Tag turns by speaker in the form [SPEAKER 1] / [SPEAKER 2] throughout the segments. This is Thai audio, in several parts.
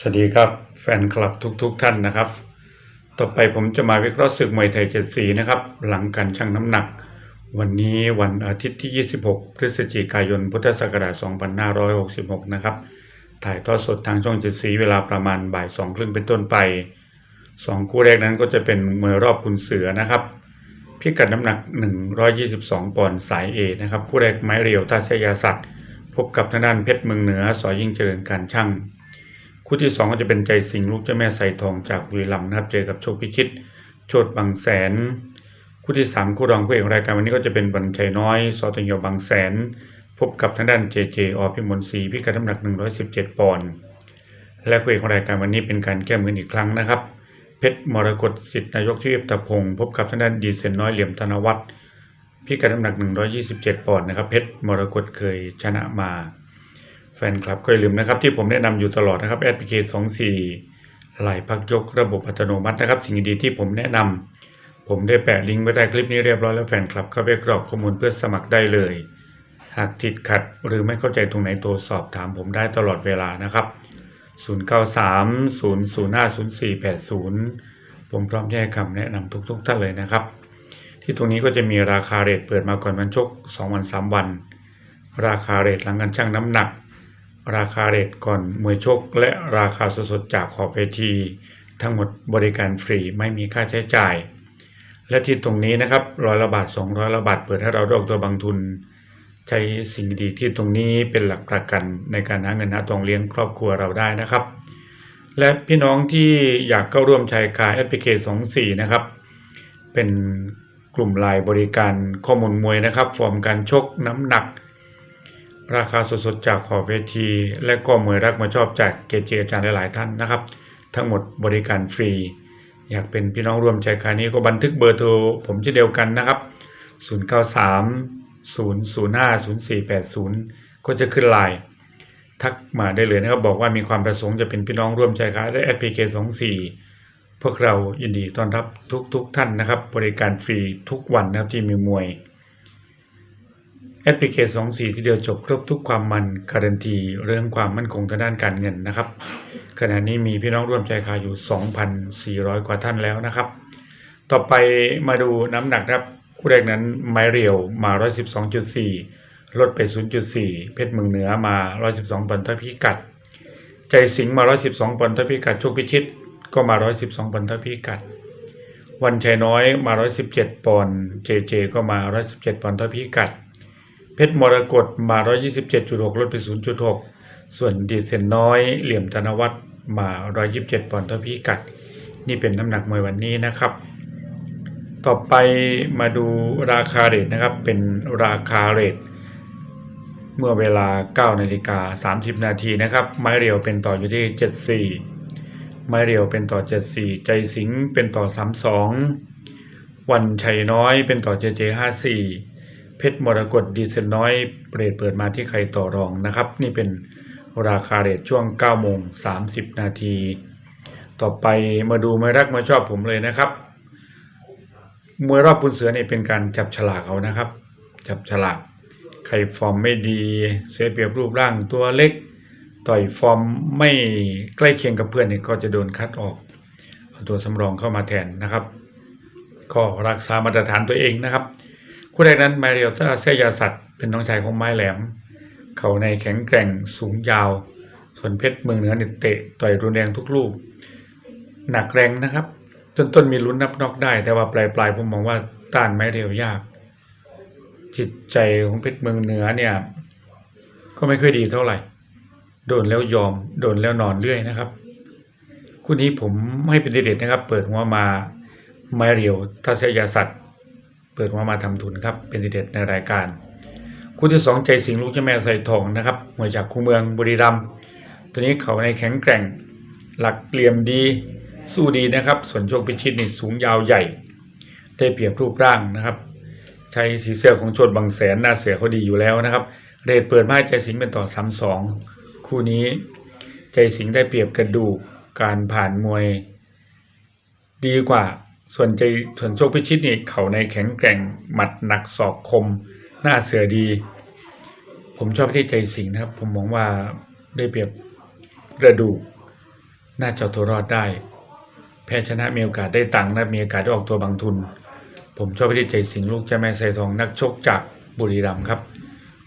[SPEAKER 1] สวัสดีครับแฟนคลับทุกๆทท่านนะครับ ต่อไปผมจะมาวิเคราะห์ศึกมวยไทยเจ็ดสีนะครับ หลังการชั่งน้ำหนัก วันนี้วันอาทิตย์ที่ 26 พฤศจิกายน พุทธศักราช 2566 นะครับ ถ่ายทอดสดทางช่องเจ็ดสีเวลาประมาณบ่ายสองครึ่งเป็นต้นไปสองคู่แรกนั้นก็จะเป็นมวยรอบคุณเสือนะครับ พิกัดน้ำหนัก 122 ปอนด์สายเอนะครับ คู่แรกไม้เรียวท่าชยาสัตว์พบกับทางด้านเพชรเมืองเหนือสอยิ่งเจริญการช่าง คู่ที่สองก็จะเป็นใจสิงลูกเจ้าแม่ใส่ทองจากบุรีรัมย์นะครับเจอกับโชคพิชิต โชดบางแสน คู่ที่สามคู่รองคู่เอกรายการวันนี้ก็จะเป็นวันชัยน้อยสอตงเหียวบางแสน พบกับทางด้านเจเจอพิมลศรีพิกัดน้ำหนัก 117 ปอนด์และคู่เอกของรายการวันนี้เป็นการแก้มืออีกครั้งนะครับ เพชรมรกตสิทธินายกที่เอฟตะพงศ์พบกับทางด้านดีเซนน้อยเหลี่ยมธนวัฒน์พิกัดน้ำหนัก 127 ปอนด์นะครับเพชรมรกตเคยชนะมา แฟนคลับก็อย่าลืมนะครับ ที่ผมแนะนำอยู่ตลอดนะครับแอปพลิเคชัน24ไหลพักยกระบบอัตโนมัตินะครับ สิ่งดีที่ผมแนะนำผมได้แปะลิงก์ไว้ใต้คลิปนี้เรียบร้อยแล้วแฟนคลับเข้าไปกรอกข้อมูลเพื่อสมัครได้เลย หากติดขัดหรือไม่เข้าใจตรงไหนตัวสอบถามผมได้ตลอดเวลานะครับ 0930050480 ผมพร้อมที่ให้คำแนะนำทุกๆท่านเลยนะครับ ที่ตรงนี้ก็จะมีราคาเรทเปิดมาก่อนวันชก 2 วัน 3 วัน ราคาเรทหลังการชั่งน้ำหนัก ราคาเรทก่อนมวยชก และราคาสดๆจากขอบเวที ทั้งหมดบริการฟรีไม่มีค่าใช้จ่าย และที่ตรงนี้นะครับร้อยละบาท200ละบาทเปิดให้เราดอกตัวบางทุน ใช้สิ่งดีที่ตรงนี้เป็นหลักประกันในการหาเงินหาทองเลี้ยงครอบครัวเราได้นะครับ และพี่น้องที่อยากเข้าร่วมใช้คาแอปพลิเคชัน24นะครับ เป็นกลุ่มไลน์บริการข้อมูลมวยนะครับ ฟอร์มการชกน้ำหนัก ราคาสดๆจากขอบเวที และก็มวยรักมาชอบจากเกจิอาจารย์หลายๆท่านนะครับ ทั้งหมดบริการฟรี อยากเป็นพี่น้องร่วมใจคานี้ก็บันทึกเบอร์โทรผมเช่นเดียวกันนะครับ 093 005 0480 ก็จะขึ้นไลน์ทักมาได้เลยนะครับ บอกว่ามีความประสงค์จะเป็นพี่น้องร่วมใจคาและแอปพลิเคชัน24พวกเรายินดีต้อนรับทุกๆทท่านนะครับ บริการฟรีทุกวันนะครับที่มีมวย แอปพลิเคชัน24ที่เดียวจบครบทุกความมันการันตีเรื่องความมั่นคงทางด้านการเงินนะครับ ขณะนี้มีพี่น้องร่วมใจค้าอยู่ 2,400 กว่าท่านแล้วนะครับ ต่อไปมาดูน้ำหนักนะครับคู่แรกนั้นไม้เรียวมา 112.4 ลดไป 0.4 เพชรเมืองเหนือมา 112ปอนด์ทพิกัด ใจสิงห์มา 112ปอนด์ทพิกัดโชคพิชิตก็มา 112ปอนด์ทพิกัด วันชัยน้อยมา 117ปอนด์เจเจก็มา 117ปอนด์ทพิกัด เพชรมรกตมา 127.6 ลดไป 0.6 ส่วนดีเซนน้อยเหลี่ยมธนวัฒน์มา 127 ปอนด์เท่าพิกัด นี่เป็นน้ำหนักมวยวันนี้นะครับ ต่อไปมาดูราคาเรทนะครับ เป็นราคาเรทเมื่อเวลา 9 นาฬิกา 30 นาทีนะครับ ไม้เรียวเป็นต่ออยู่ที่ 74 ไม้เรียวเป็นต่อ 74 ใจสิงเป็นต่อ 32 วันชัยน้อยเป็นต่อ JJ 54 เพชรมรกตดีเซลน้อยเปรตเปิดมาที่ใครต่อรองนะครับ นี่เป็นราคาเรทช่วง9โมง30 นาที ต่อไปมาดูไม่รักม่ชอบผมเลยนะครับมวยรอบปุนเสือเนี่ยเป็นการจับฉลากเอานะครับ จับฉลากใครฟอร์มไม่ดี เสียเปรียบรูปร่างตัวเล็ก ต่อยฟอร์มไม่ใกล้เคียงกับเพื่อนเนี่ยก็จะโดนคัดออกเอาตัวสำรองเข้ามาแทนนะครับ ก็รักษามาตรฐานตัวเองนะครับ คู่แรกนั้นมาเรียวต้าเซยาสัตว์เป็นน้องชายของไม้แหลม เขาในแข็งแกร่งสูงยาว ส่วนเพชรเมืองเหนือเนี่ยเตะต่อยรุนแรงทุกลูก หนักแรงนะครับ ต้นต้นมีลุ้นนับนอกได้ แต่ว่าปลายปลายๆผมมองว่าต้านไม้เรียวยาก จิตใจของเพชรเมืองเหนือเนี่ย ก็ไม่ค่อยดีเท่าไหร่ โดนแล้วยอม โดนแล้วนอนเรื่อยนะครับคู่นี้ผมให้เป็นเด็ดนะครับ เปิดหัวมาไม้เรียวทัศยาสัตว์ เปิดหัวมาทำทุนครับเป็นเด็ดในรายการ คู่ที่สองใจสิงลูกเจ้าแม่ใส่ทองนะครับมวยจากคูเมืองบุรีรัมย์ตัวนี้เขาในแข็งแกร่ง หลักเหลี่ยมดีสู้ดีนะครับ ส่วนโชคพิชิตนี่สูงยาวใหญ่ได้เปรียบรูปร่างนะครับใช้สีเสื้อของโชดบางแสนหน้าเสือเขาดีอยู่แล้วนะครับ เรทเปิดมาให้ใจสิงเป็นต่อสามสองคู่นี้ใจสิงได้เปรียบกระดูกการผ่านมวยดีกว่า ส่วนใจส่วนโชคพิชิตนี่เขาในแข็งแกร่งหมัดหนักศอกคม หน้าเสือดี ผมชอบที่ใจสิงห์นะครับ ผมมองว่าได้เปรียบกระดูกน่าจะเอาตัวรอดได้ แพ้ชนะมีโอกาสได้ตังค์นะมีโอกาสได้ออกตัวบางทุน ผมชอบที่ใจสิงห์ลูกเจ้าแม่ไซทองนักชกจากบุรีรัมย์ครับ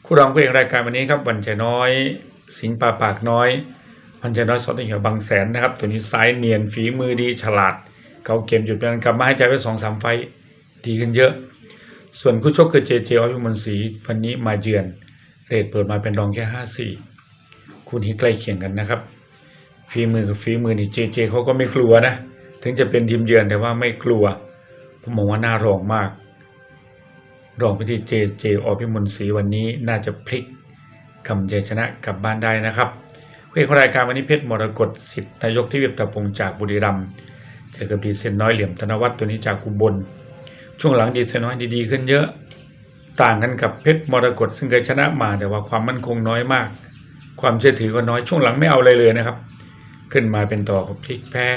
[SPEAKER 1] คู่รองผู้เอกรายการวันนี้ครับวันใจน้อย สิงห์ป่าปากน้อยวันใจน้อยสอตเหี่ยวบางแสนนะครับ ตัวนี้ซ้ายเนียนฝีมือดีฉลาด เขาเกมหยุดไปนั้นกลับมาให้ใจไว้สองสามไฟดีขึ้นเยอะ ส่วนคู่ชกคือเจเจอพิมลศรีวันนี้มาเยือน เรทเปิดมาเป็นรองแค่ห้าสี่คู่นี้ใกล้เคียงกันนะครับฝีมือกับฝีมือนี่เจเจเขาก็ไม่กลัวนะ ถึงจะเป็นทีมเยือนแต่ว่าไม่กลัว ผมมองว่าน่ารองมาก รองไปที่เจเจอพิมลศรีวันนี้น่าจะพลิกคำใจชนะกลับบ้านได้นะครับเพื่อรายการวันนี้เพชรมรกตสิทธินายกที่เวียบตะพงศ์จากบุรีรัมย์ เจอกับดีเซนน้อยเหลี่ยมธนวัฒน์ตัวนี้จากกุบล ช่วงหลังดีเซนน้อยดีๆขึ้นเยอะ ต่างกันกับเพชรมรกตซึ่งเคยชนะมาแต่ว่าความมั่นคงน้อยมาก ความเชื่อถือก็น้อยช่วงหลังไม่เอาเลยเลยนะครับ ขึ้นมาเป็นต่อกับพลิกแพ้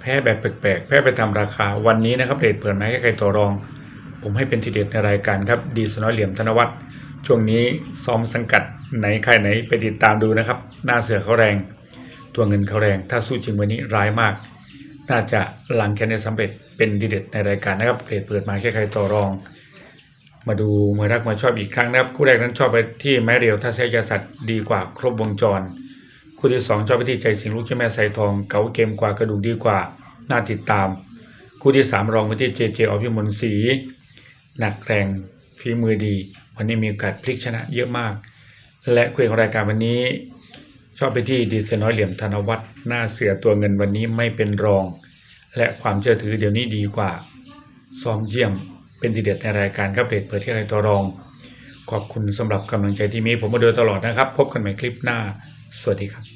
[SPEAKER 1] แพ้แบบแปลกๆ แพ้ไปทำราคาวันนี้นะครับเรทเปิดมาให้ใครต่อรอง ผมให้เป็นทีเด็ดในรายการครับดีสน้อยเหลี่ยมธนวัฒน์ช่วงนี้ซ้อมสังกัดไหนใครไหนไปติดตามดูนะครับ หน้าเสือเขาแรง ตัวเงินเขาแรง ถ้าสู้จริงวันนี้ร้ายมาก น่าจะหลังแคนี้สำเร็จเป็นดีเด็ดในรายการนะครับเรทเปิดมาแค่ใครต่อรอง มาดูมวยรักมาชอบอีกครั้งนะครับ คู่แรกนั้นชอบไปที่ไม้เรียวถ้าใช้ยาสัตว์ดีกว่าครบวงจร คู่ที่สองชอบไปที่ใจสิงลูกเจ้าแม่ไซทองเก๋าเกมกว่ากระดูกดีกว่าน่าติดตาม คู่ที่สามรองไปที่เจเจอพิมลศรีหนักแรงฝีมือดี วันนี้มีโอกาสพลิกชนะเยอะมาก และคู่เอกของรายการวันนี้ ชอบไปที่ดีเซลน้อยเหลี่ยมธนวัฒน์หน้าเสือตัวเงินวันนี้ไม่เป็นรอง และความเชื่อถือเดี๋ยวนี้ดีกว่า ซ้อมเยี่ยมเป็นทีเด็ดในรายการครับเดทเปิดที่ไรตัวรอง ขอบคุณสำหรับกำลังใจที่มีผมมาโดยตลอดนะครับ พบกันใหม่คลิปหน้า สวัสดีครับ